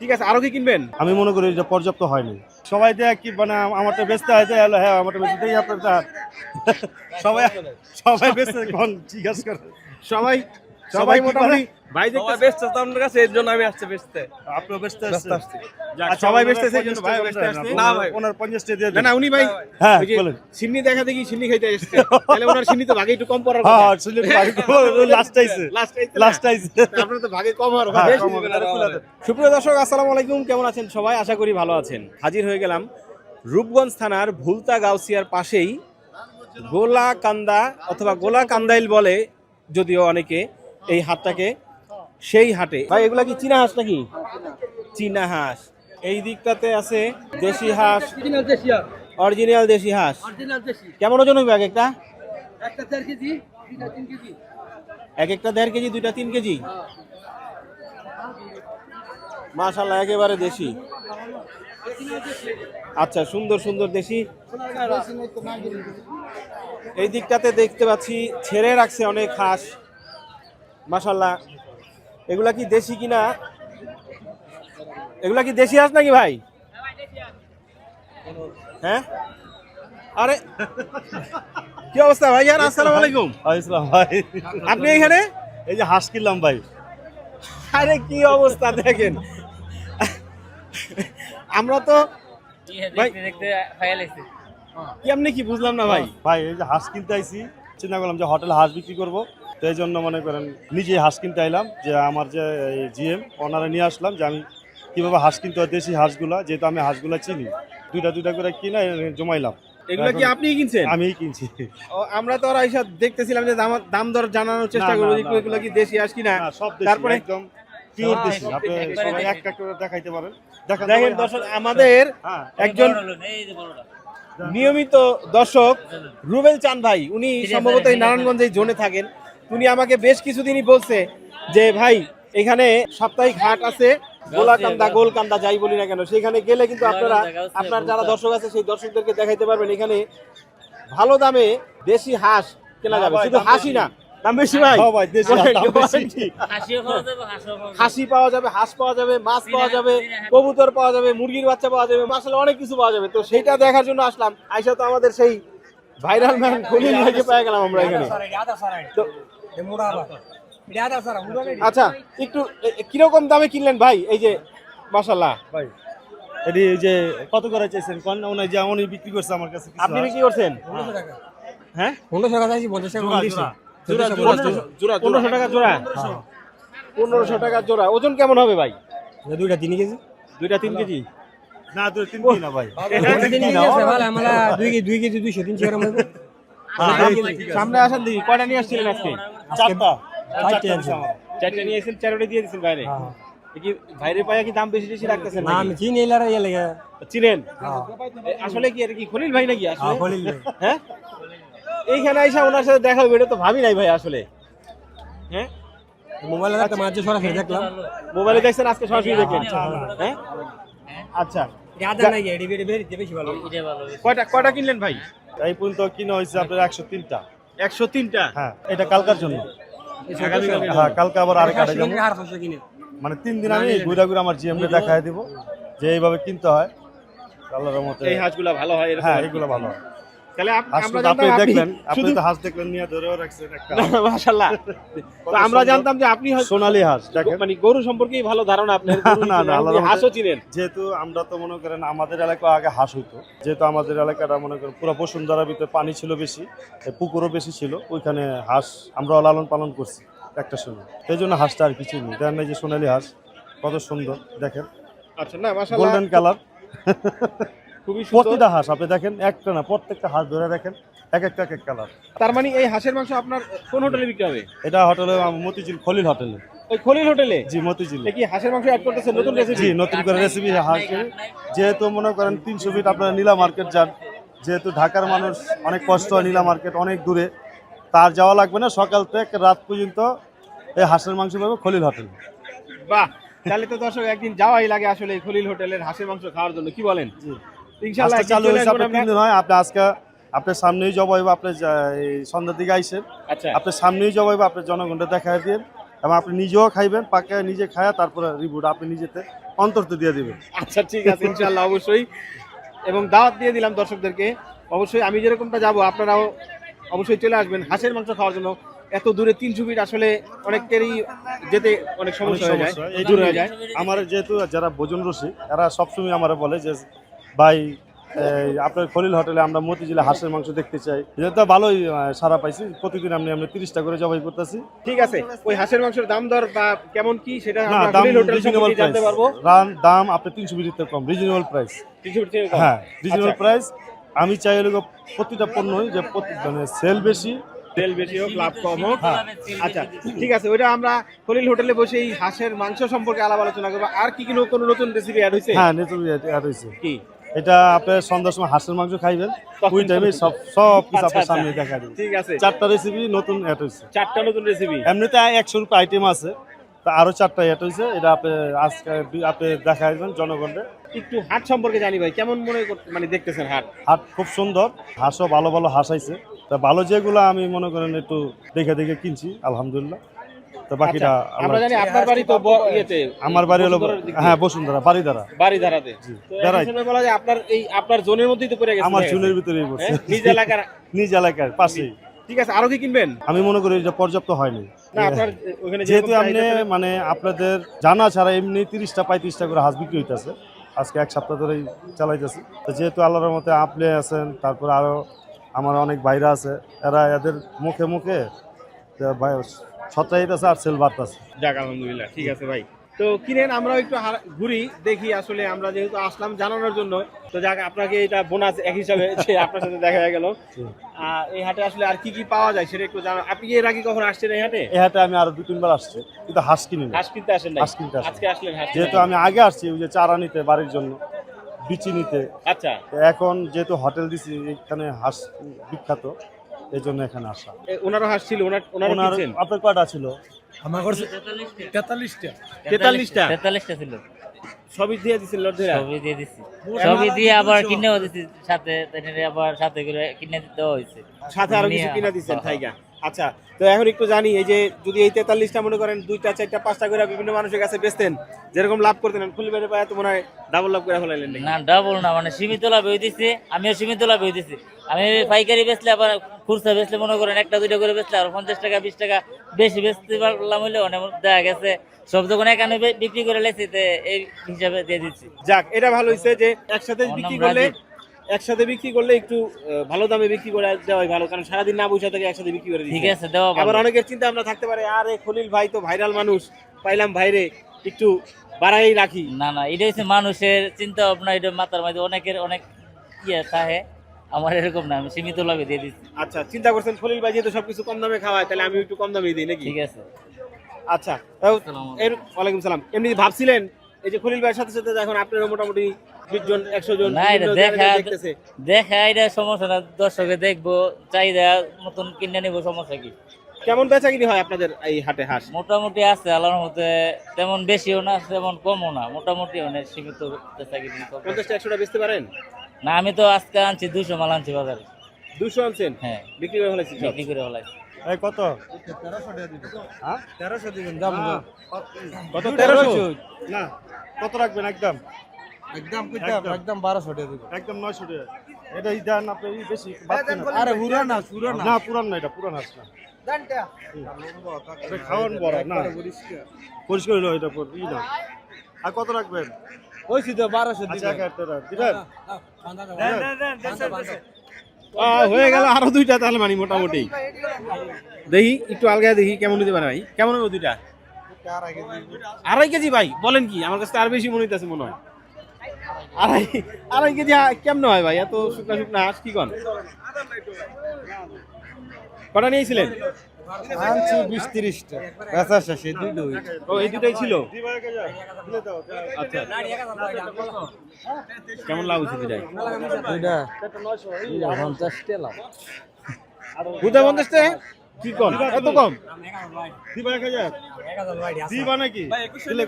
ঠিক আছে আরও কি কিনবেন? আমি মনে করি যে পর্যাপ্ত হয়নি। সবাই দেয় কি মানে আমারটা বেচতে হয় হয়ে হলো, হ্যাঁ আমারটা বেচতে দেয় আপনার সবাই সবাই বেচতে কোন জিজ্ঞাসা করে সবাই সবাই সবাই মোটামুটি ভাই দেখতেছে- ব্যস্ত তো আপনার কাছে এর জন্য আমি আসছে বেচতে আপনিও ব্যস্ত আসছি। আচ্ছা, সবাই ওনার বেচতেছে এই জন্য ভাই দেন, আসছে। না ভাই। ওনার পঞ্চাশ টাকা দিয়ে না না উনি ভাই হ্যাঁ, ওই বলেন। সিন্নি দেখা দেখি সিন্নি খাইতে এসেছে তাহলে ওনার সিন্নি তো ভাগে একটু কম পড়ার হ্যাঁ হ্যাঁ শুনলে লাস্ট আইছে। লাস্ট আইছে আপনার তো ভাগে কম হ্যাঁ, কথা। খুলে দেন। সুপ্রিয় দর্শক আসসালামু আলাইকুম। কেমন আছেন সবাই? আশা করি ভালো আছেন। হাজির হয়ে গেলাম রূপগঞ্জ থানার ভুলতা গাউসিয়ার পাশেই গোলাকান্দা অথবা গোলাকান্দাইল বলে যদিও অনেকে এই হাটটাকে সেই হাটে। ভাই এগুলা কি চীনা হাঁস নাকি? চীনা হাঁস। এই দিকটাতে আছে দেশি হাঁস। অরিজিনাল দেশি হাঁস। কেমন ওজন হইবে এক একটা? এক একটা দেড় কেজি দুইটা তিন কেজি? মাশাল্লাহ একেবারে দেশি। আচ্ছা সুন্দর সুন্দর দেশি। এই দিকটাতে দেখতে পাচ্ছি ছেড়ে রাখছে অনেক হাঁস। মাশাল্লাহ এগুলা কি দেশি কিনা? এগুলা কি দেশি হাঁস নাকি ভাই? হ্যাঁ? আরে কি অবস্থা ভাই? আর আসসালামু আলাইকুম। ভাই ইসলাম ভাই আপনি এখানে? এই যে হাঁস কিনলাম ভাই। আরে কি অবস্থা দেখেন। আমরা তো ভাই কি আপনি কি বুঝলাম না ভাই? ভাই এই যে হাঁস কিনতে আইছি চিন্তা করলাম যে হোটেলে হাঁস বিক্রি করব। তো এই জন্য মনে করেন নিজে হাঁস কিনতে আইলাম যে আমার যে জিএম ওনারা নিয়ে আসলাম যে আমি কীভাবে হাঁস কিনতে হয় দেশি হাঁসগুলা যেহেতু আমি হাঁসগুলা চিনি দুইটা দুইটা করে কিনে জমাইলাম। এগুলো কি আপনি কিনছেন? আমিই কিনছি। আমরা তো আর দেখতেছিলাম যে দাম দর জানানোর চেষ্টা করব এগুলো কি দেশি হাঁস কিনা? না, সব তারপরে একদম পিওর দেশি। আপনি সবাই একটা করে দেখাইতে পারেন। দেখান দেখেন দর্শক আমাদের হ্যাঁ একজন নিয়মিত দর্শক রুবেল চান ভাই উনি সম্ভবত এই নারায়ণগঞ্জে জোনে থাকেন। উনি আমাকে বেশ কিছুদিনই বলছে যে ভাই এখানে সাপ্তাহিক হাট আছে গোলাকান্দা গোলকান্দা যাই বলি না কেন সেখানে গেলে কিন্তু আপনারা আপনার যারা দর্শক আছে সেই দর্শকদেরকে দেখাইতে পারবেন। এখানে ভালো দামে দেশি হাঁস কেনা যাবে। শুধু হাসি না দাম বেশি ভাই। ভাই, দেশি হাঁস পাওয়া যাবে হাঁস পাওয়া যাবে মাছ পাওয়া যাবে কবুতর পাওয়া যাবে মুরগির বাচ্চা পাওয়া যাবে আসলে অনেক কিছু পাওয়া যাবে। তো সেইটা দেখার জন্য আসলাম। আইসা তো আমাদের সেই ভাইরাল ম্যান খলিল ভাইকে পেয়ে গেলাম আমরা এখানে। তো আচ্ছা একটু কীরকম দামে কিনলেন ভাই? এই যে মাশাল্লাহ ভাই এটি এই যে কত করে চাইছেন কোন? উনি যে উনি বিক্রি করছে আমার কাছে আপনি। কি করছেন? হ্যাঁ? জোড়া, জোড়া। জোড়া জোড়া। পনেরোশো টাকা জোড়া? পনেরোশো টাকা। জোড়া। ওজন কেমন হবে ভাই? দুইটা তিন কেজি। দুইটা তিন কেজি? না দুই তিন কেজি না ভাই। তিন কেজি আছে ভালো আমরা দুই কেজি দুই কেজি দুইশো তিনশো গ্রাম হবে সামনে আসেন দেখি কয়টা নিয়ে আসছিলেন আজকে? চারটা। চারটে আনছি। চারটে নিয়ে এসেছেন চারটে দিয়ে দিচ্ছেন বাইরে। হ্যাঁ। কি বাইরে পায়া কি দাম বেশি বেশি রাখতেছেন না আমি চিনি এলার ইয়ে লেগে। চিনেন? হ্যাঁ। আসলে কি এটা কি খলিল ভাই নাকি আসলে? হ্যাঁ, খলিল ভাই। হ্যাঁ? এইখানে আইসা ওনার সাথে দেখা হবে এটা তো ভাবি নাই ভাই আসলে। হ্যাঁ? মোবাইলে একটা মাঝে সরাসরি দেখলাম। মোবাইলে দেখছেন আজকে সরাসরি দেখলেন হ্যাঁ? আচ্ছা। কয়টা কয়টা কিনলেন ভাই? এই পর্যন্ত কিনা হয়েছে আপনার একশো তিনটা। একশো তিনটা? হ্যাঁ এটা কালকার জন্য। হ্যাঁ কালকে আবার আরেক যাব। মানে তিন দিন আমি ঘুরা ঘুরে আমার জিএমকে দেখাই দিব যে এইভাবে কিনতে হয়। আল্লাহর মতে এই হাঁসগুলো ভালো হয় হ্যাঁ এগুলো ভালো হয়। তাহলে হাঁস আপনি দেখলেন আপনি তো হাঁস দেখলেন নিয়ে ধরেও রাখছেন একটা মাশাআল্লাহ। তো আমরা জানতাম যে আপনি সোনালী হাঁস দেখেন। মানে গরু সম্পর্কেই ভালো ধারণা আপনার না, হাঁসও চিনেন। যেহেতু আমরা তো মনে করেন আমাদের এলাকা আগে হাঁস হইতো যেহেতু আমাদের এলাকাটা মনে করেন পুরো বসুন্ধরার ভিতরে পানি ছিল বেশি পুকুরও বেশি ছিল ওইখানে হাঁস আমরা লালন পালন করছি একটা সময়। সেই জন্য হাঁসটা আর কিছু নেই। দেখেন এই যে সোনালী হাঁস কত সুন্দর দেখেন। আচ্ছা না মাশাআল্লাহ। গোল্ডেন কালার খুবই প্রতিটা হাঁস আপনি দেখেন একটা না প্রত্যেকটা হাঁস ধরে দেখেন এক একটা এক এক কালার তার মানে এই হাঁসের মাংস আপনার কোন হোটেলে বিক্রি হবে? এটা হোটেলে মতিঝিল খলিল হোটেলে ওই খলিল হোটেলে জি মতিঝিল। কি হাঁসের মাংস অ্যাড করতেছেন নতুন জি রেসিপি নতুন করে রেসিপি হাঁস। যেহেতু মনে করেন তিনশো ফিট আপনারা নীলা মার্কেট যান যেহেতু ঢাকার মানুষ অনেক কষ্ট হয় নীলা মার্কেট অনেক দূরে তার যাওয়া লাগবে না সকাল থেকে রাত পর্যন্ত এই হাঁসের মাংস পাবে খলিল হোটেল বাহ! তাহলে তো দর্শক একদিন যাওয়াই লাগে আসলে এই খলিল হোটেলের হাঁসের মাংস খাওয়ার জন্য কি বলেন? ইনশাআল্লাহ চালু হয়েছে আপনার তিন দিন হয় আপনি আজকে আপনার সামনেই জব আপনি সন্ধ্যার দিকে আইসেন। আচ্ছা। আপনার সামনেই জব হইব জনগণটা দেখা দিয়ে এবং আপনি নিজেও খাইবেন পাকে নিজে খায়া তারপরে রিভিউটা আপনি নিজেতে অন্তর দিয়ে দিবে আচ্ছা ঠিক আছে ইনশাল্লাহ অবশ্যই। এবং দাওয়াত দিয়ে দিলাম দর্শকদেরকে। অবশ্যই আমি যেরকমটা যাব আপনারাও অবশ্যই চলে আসবেন। হাঁসের মাংস খাওয়ার জন্য। এত দূরে তিনশো ফিট আসলে অনেকেরই যেতে অনেক সমস্যা হয়ে যায় দূর হয়ে আমার যেহেতু যারা ভোজন রসিক এরা সবসময় আমার বলে যে ভাই আপনার খলিল হোটেলে আমরা মতিঝিলে হাঁসের মাংস দেখতে চাই। যেহেতু ভালোই সারা পাইছি। প্রতিদিন আমি আমরা তিরিশটা করে জবাই করতেছি। ঠিক আছে ওই হাঁসের মাংসের দাম দর বা কেমন কি সেটা দাম রিজনেবল জানতে প্রাইস পারব। দাম আপনার তিনশো বিরিতে কম রিজনেবল প্রাইস 300 ফিট থেকে কম। হ্যাঁ রিজনেবল আচ্ছা। প্রাইস আমি চাই হলো প্রতিটা পণ্যই যে প্রতি- মানে সেল বেশি। তেল বেশি হোক লাভ কম হোক। হ্যাঁ। আচ্ছা ঠিক আছে ওইটা আমরা খলিল হোটেলে বসে এই হাঁসের মাংস সম্পর্কে আলাপ আলোচনা করব। আর কি কি কোনো নতুন রেসিপি অ্যাড হয়েছে হ্যাঁ নতুন অ্যাড হয়েছে কি? এটা আপনার সন্ধ্যার সময় হাঁসের মাংস খাইবেন ওই টাইমে সব সব কিছু আচ্ছা, আপনার আচ্ছা। সামনে দেখা দিবে। ঠিক আছে। চারটা রেসিপি নতুন অ্যাড হয়েছে চারটা নতুন রেসিপি এমনিতে একশো রুপি আইটেম আছে তা আরও চারটা অ্যাড হয়েছে এটা আপনি আজকে বি- দেখা দেখাইবেন জনগণে একটু হাট সম্পর্কে জানি ভাই কেমন মনে কর- মানে দেখতেছেন হাট? হাট খুব সুন্দর হাঁসও ভালো ভালো হাঁস আইছে। তা ভালো যেগুলো আমি মনে করেন একটু দেখে দেখে কিনছি আলহামদুলিল্লাহ। তো বাকিটা আচ্ছা, আমরা জানি আপনার বাড়ি তো ইয়েতে আমার বাড়ি হলো হ্যাঁ বসুন্ধরা বাড়ি দ্বারা বাড়ি ধারাতে জি, তো দাঁড়াই। এখন সময় বলা যায় আপনার এই আপনার জোনের মধ্যেই তো পড়ে গেছে আমার হয়ে ভিতরেই বসে? নিজ এলাকার। নিজ এলাকার পাশেই। ঠিক আছে আরও কি কিনবেন? আমি মনে করি এটা পর্যাপ্ত হয়নি। যেহেতু আপনি মানে আপনাদের জানা ছাড়া এমনি তিরিশটা পঁয়ত্রিশটা করে হাঁস বিক্রি হইতেছে। আজকে এক সপ্তাহ ধরেই চালাইতেছি। তো যেহেতু আল্লাহর মতে আপনি আছেন তারপর আরও আমার অনেক বাইরা আছে এরা এদের মুখে মুখে ছত্রাইতেছে আর সেল বাড়তেছে যাক আলহামদুলিল্লাহ ঠিক আছে ভাই। তো কিনেন আমরাও একটু ঘুরি দেখি আসলে আমরা যেহেতু আসলাম জানানোর জন্য। তো যাক আপনাকে এটা বোনাস এক হিসাবে আপনার সাথে দেখা হয়ে গেল। এই হাটে আসলে আর কি কি পাওয়া যায় সেটা একটু জানা আপনি এর আগে কখন আসছেন এই হাটে? এই হাটে আমি আরও দু তিনবার আসছি কিন্তু হাঁস কিনি না হাঁস কিনতে আসেন নাই? হাঁস কিনতে। আজকে আসলেন হাঁস যেহেতু আমি আগে আসছি ওই যে চারা নিতে বাড়ির জন্য বিচি নিতে। আচ্ছা। তো এখন যেহেতু হোটেল দিছি এখানে হাঁস বিখ্যাত। এই জন্য এখানে আসা। ওনারও হাঁস ছিল ওনার ওনার আপনার কয়টা ছিল? আমার করছে তেতাল্লিশটা। তেতাল্লিশটা? তেতাল্লিশটা ছিল। সবই দিয়ে দিচ্ছেন লর্ধেরা সবই দিয়ে দিছি। সবই দিয়ে আবার কিনেও দিছি সাথে তাইনের আবার সাথে করে কিনে দেওয়া হয়েছে। সাথে আরও কিছু নিয়ে- কিনা দিচ্ছেন আচ্ছা তো এখন একটু জানি এই যে যদি এই তেতাল্লিশটা মনে করেন দুইটা চারটা পাঁচটা করে বিভিন্ন মানুষের কাছে বেচতেন যেরকম লাভ করতেন ফুল বেড়ে পায় তো মনে হয় ডাবল লাভ করে ফেলাইলেন না ডাবল না মানে সীমিত লাভ হয়ে দিছি আমিও সীমিত লাভ হয়ে দিছি আমি পাইকারি বেচলে আবার খুচরা বেচলে মনে করেন একটা দুইটা করে বেচলে আর পঞ্চাশ টাকা বিশ টাকা বেশি বেচতে পারলাম হলে অনেক দেখা গেছে। সব দোকানে এখানে বিক্রি করে লেছি তো এই হিসাবে দিয়ে দিচ্ছি। যাক এটা ভালো হয়েছে যে একসাথে বিক্রি করলে একসাথে বিক্রি করলে একটু ভালো দামে বিক্রি করে দেওয়াই ভালো কারণ সারাদিন না বসে থেকে একসাথে বিক্রি করে ঠিক আছে দেওয়া আবার অনেকের চিন্তা ভাবনা থাকতে পারে আরে খলিল ভাই তো ভাইরাল মানুষ পাইলাম ভাইরে একটু বাড়াই রাখি। না না এটা হচ্ছে মানুষের চিন্তা ভাবনা এটা মাথার মধ্যে অনেকের অনেক ইয়ে থাকে। আমার এরকম না আমি সীমিত লাভে দিয়ে দিচ্ছি। আচ্ছা চিন্তা করছেন খলিল ভাই যেহেতু সবকিছু কম দামে খাওয়ায় তাহলে আমি একটু কম দামে দিই নাকি? ঠিক আছে। আচ্ছা এর ওয়ালাইকুম সালাম। এমনি ভাবছিলেন এই যে খলিল ভাইয়ের সাথে সাথে এখন আপনারও মোটামুটি বিশ জন একশো জন না এটা দেখা দেখা এটা সমস্যা না দর্শকে দেখব চাহিদা নতুন কিনে নিবো সমস্যা কি? কেমন বেচা কিনি হয় আপনাদের এই হাটে হাঁস? মোটামুটি আছে আল্লাহর মধ্যে তেমন বেশিও না তেমন কমও না মোটামুটি অনেক সীমিত বেচা কিনি করব। পঞ্চাশটা একশোটা বেচতে পারেন? না আমি তো আজকে আনছি দুশো মাল আনছি বাজারে। দুশো আনছেন? হ্যাঁ। বিক্রি করে ফেলেছি বিক্রি করে ফেলাইছি। এই কত? হ্যাঁ? তেরোশো দিবেন দাম কত? তেরোশো? না কত রাখবেন একদম? একদম একদম। বারোশো টাকা দিবেন একদম নয়শো টাকা এটা এই দেন আপনি বেশি আরে না না না পুরান না এটা পুরান হাঁস না। খাওয়ান বড় না? পরিষ্কার। হলো এটা ই না। আর কত রাখবেন? ওইছি তো বারোশো আচ্ছা হয়ে গেল আরও দুইটা তাহলে মানে মোটামুটি। দেখি একটু আলগা দেখি কেমন নিতে পারে ভাই। কেমন হবে দুইটা? আড়াই কেজি ভাই বলেন কি আমার কাছে আর বেশি মনে হইতেছে মনে হয়। আড়াই আড়াই কেজি কেমনে হয় ভাই? এত শুকনা শুকনা হাঁস কি কন? কটা নিয়েছিলেন? আনছি বিশ তিরিশটা। বেচা শেষে দুইটা ও এই দুটাই ছিল? আচ্ছা। কেমন লাভ হচ্ছে দুটাই দুইটা। পঞ্চাশ টাকা বুঝতে পঞ্চাশটা? কি কম? এত কম? দিবা এক হাজার। দিবা নাকি?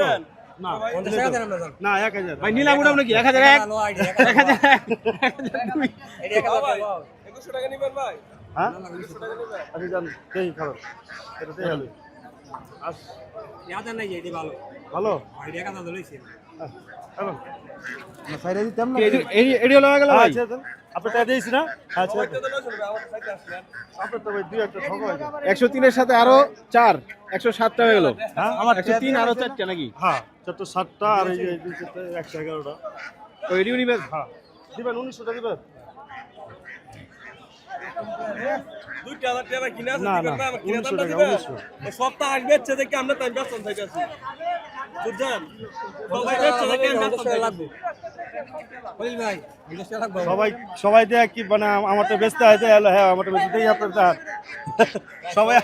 কম। না দিলে কম। এক হাজার। ভাই নিলাম উঠাম নাকি? এক হাজার এক? এক হাজার। হ্যাঁ? আচ্ছা যান দেখি খাবার এটা দেখে ভালো? ভালো এটি গেল আচ্ছা আপনি দিয়েছি না? আচ্ছা আপনার তো দুই একটা ঠক একশো তিনের সাথে আরও চার একশো সাতটা হয়ে গেল। হ্যাঁ? একশো তিন আরও চারটা নাকি? হ্যাঁ চারটা সাতটা আর এই একশো এগারোটা। তো নিবেন হ্যাঁ। দিবেন উনিশশোটা দিবেন দুইটা হাজার টাকা কিনে আছে না, দিবেন না, আমার কিনে 1900 দামটা টাকা, দিবেন 1900 এই সপ্তাহ আসবে হচ্ছে আমরা তাই ব্যস্ত থাকতেছি বুঝছেন? সবাই ব্যস্ত দেখি ব্যস্ত সবাই কি মানে আমারটা বেচতে হয় যে হ্যালো হ্যাঁ আমারটা বেচতে দেই আপনার তার সবাই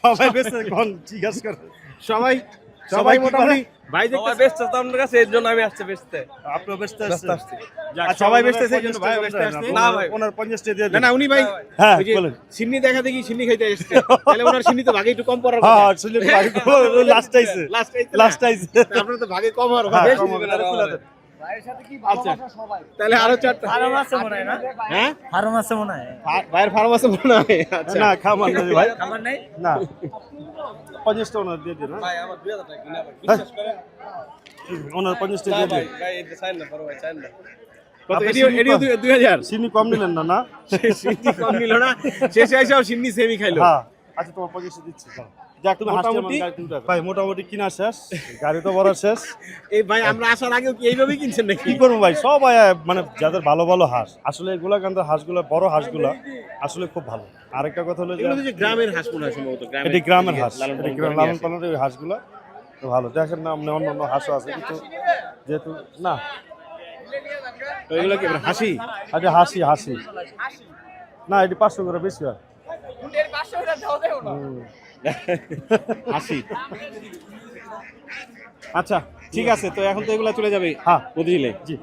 সবাই বেচতে কোন জিজ্ঞাসা করে। সবাই সবাই সবাই মোটামুটি ভাই সবাই দেখতে ব্যস্ত তো আপনার কাছে এর জন্য আমি আসছে বেচতে ব্যস্ত আসছি। আচ্ছা, সবাই বেচতেছে এই জন্য ভাই দেন, আসছে। না ভাই। ওনার পঞ্চাশটা দিয়ে না না উনি ভাই হ্যাঁ, বলেন। সিন্নি দেখা দেখি সিন্নি খাইতে এসছে তাহলে ওনার সিন্নি তো ভাগে একটু কম পড়ার হ্যাঁ হ্যাঁ সিলেট লাস্ট আইছে। লাস্ট লাস্ট আইছে। আপনার তো ভাগে কম হ্যাঁ কথা। কম হবে। আচ্ছা। তাহলে আরও মনে হয় হ্যাঁ? মনে হয়। ভাইয়ের ফার্ম আছে মনে হয়। আচ্ছা। না খামান না ভাই। আমার নাই? না। পঞ্চাশটা ওনার দিয়ে দিন হ্যাঁ? ভাই আমার দুই হাজার টাকা কিনে আবার বিশ্বাস করেন ওনার পঞ্চাশটা না দিয়ে দিন ভাই এটা চাই না বড় ভাই চাই না কত আপনি এটিও সিন্নি এটিও কম- নিলেন না না কম নিল না শেষে সেমি খাইলো হ্যাঁ আচ্ছা তোমার দিচ্ছি দাও। যাক তুমি হাসতে মোটামুটি-। ভাই মোটামুটি কিনা শেষ গাড়ি তো বড় শেষ। এই ভাই আমরা আসার আগেও কি এইভাবেই কিনছেন নাকি? কি করব ভাই আহ, মানে যাদের ভালো ভালো হাঁস আসলে এগুলা কান্দার হাঁসগুলো বড় হাঁসগুলা আসলে খুব ভালো। আরেকটা কথা হলো যে গ্রামের হাঁস মনে হয় সম্ভবত এটি গ্রামের হাঁস এটি পালন গ্রাম- করে লালন পালনের ওই হাঁসগুলা তো ভালো। দেখেন না অন্য অন্য হাঁসও আছে কিন্তু যেহেতু না। এগুলো কি হাসি? আরে হাসি হাসি। না এটি পাঁচশো করে বেশি হয়। আচ্ছা ঠিক আছে তো এখন তো এগুলা চলে যাবে হ্যাঁ। বুঝলে জি।